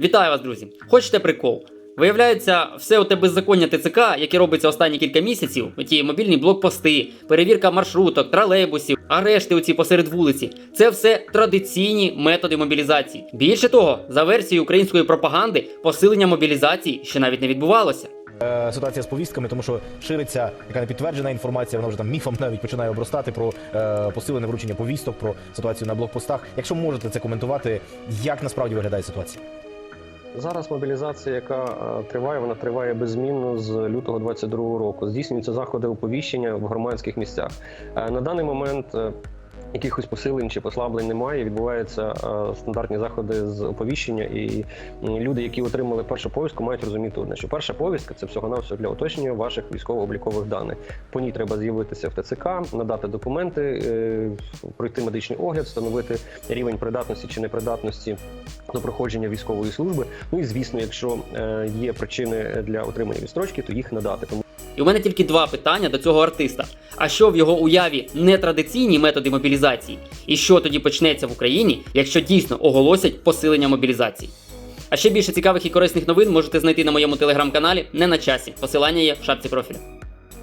Вітаю вас, друзі! Хочете прикол? Виявляється, все оте беззаконня ТЦК, яке робиться останні кілька місяців, ті мобільні блокпости, перевірка маршруток, тролейбусів, арешти оці посеред вулиці, це все традиційні методи мобілізації. Більше того, за версією української пропаганди, посилення мобілізації ще навіть не відбувалося. Е, Ситуація з повістками, тому що шириться яка не підтверджена інформація, вона вже там міфом навіть починає обростати про е, посилене вручення повісток, про ситуацію на блокпостах. Якщо можете це коментувати, як насправді виглядає ситуація? Зараз мобілізація, яка е, триває, вона триває беззмінно з лютого 22 року. Здійснюються заходи оповіщення в громадських місцях. Е, На даний момент е, якихось посилень чи послаблень немає. Відбуваються е, стандартні заходи з оповіщення, і люди, які отримали першу повістку, мають розуміти одне, що перша повістка це всього навсього для уточнення ваших військово-облікових даних. По ній треба з'явитися в ТЦК, надати документи, е, пройти медичний огляд, встановити рівень придатності чи непридатності до проходження військової служби. Ну і звісно, якщо е, є причини для отримання відстрочки, то їх надати. Тому І у мене тільки два питання до цього артиста: а що в його уяві нетрадиційні методи мобілізації? І що тоді почнеться в Україні, якщо дійсно оголосять посилення мобілізації? А ще більше цікавих і корисних новин можете знайти на моєму телеграм-каналі не на часі. Посилання є в шапці профіля.